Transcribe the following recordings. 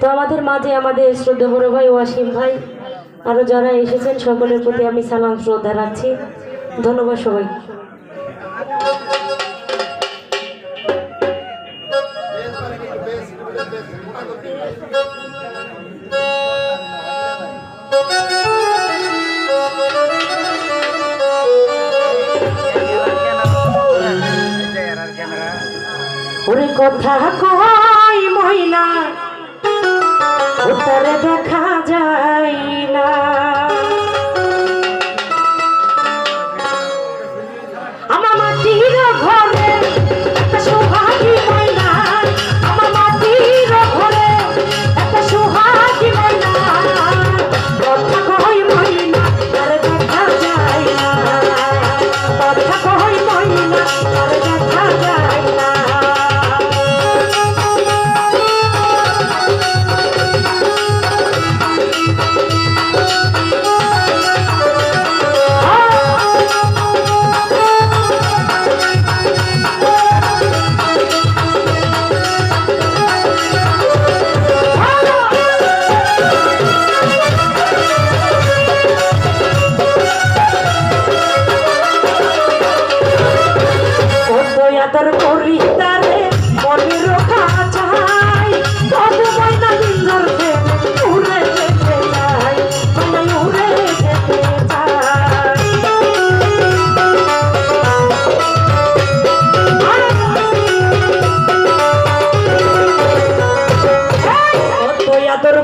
তো আমাদের মাঝে আমাদের শ্রদ্ধা বড় ভাই ওয়াসিম ভাই আরও যারা এসেছেন, সকলের প্রতি আমি সালাম শ্রদ্ধা রাখছি। ধন্যবাদ সবাইকে। ওর কথা কই মহিলা উত্তরে দেখা যায় না। তোর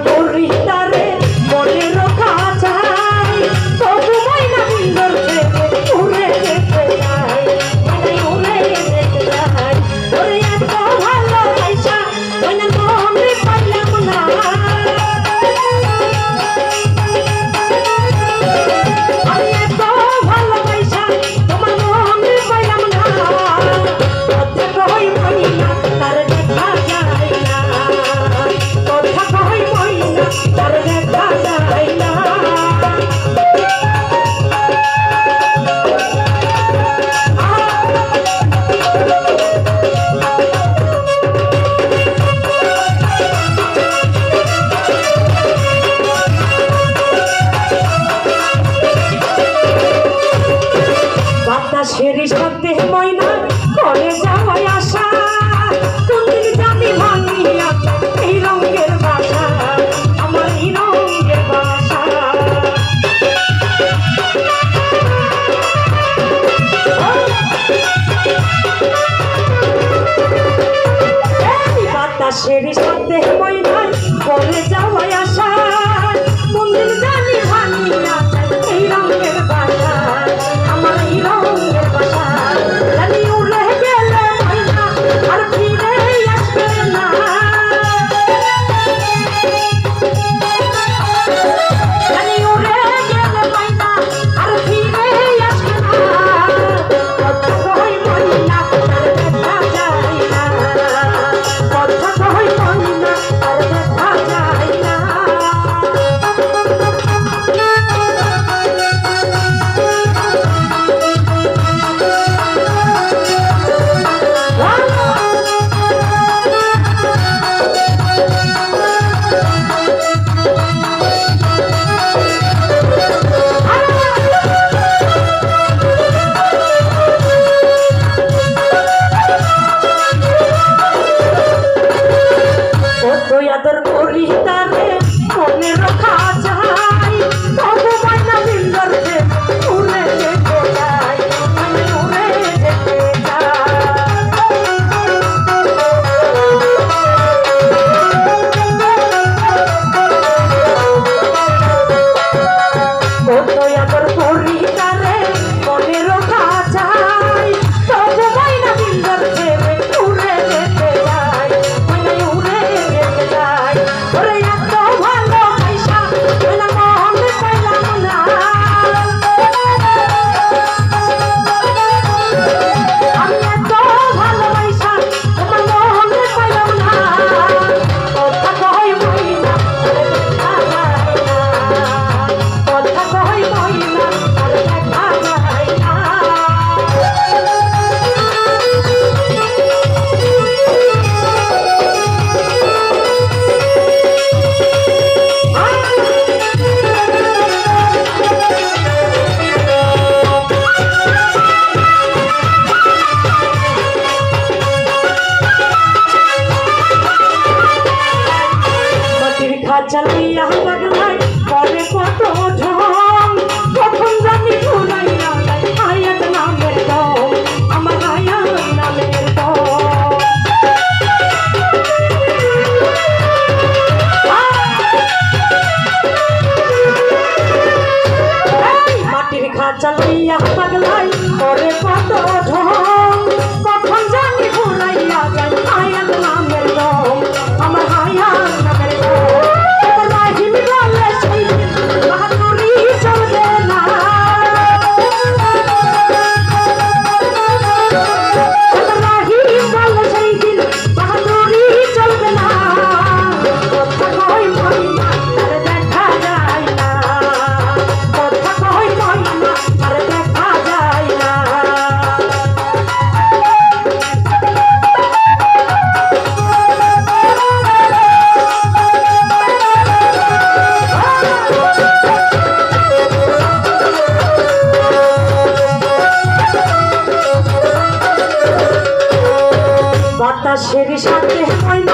বাতাসের সাথে হয়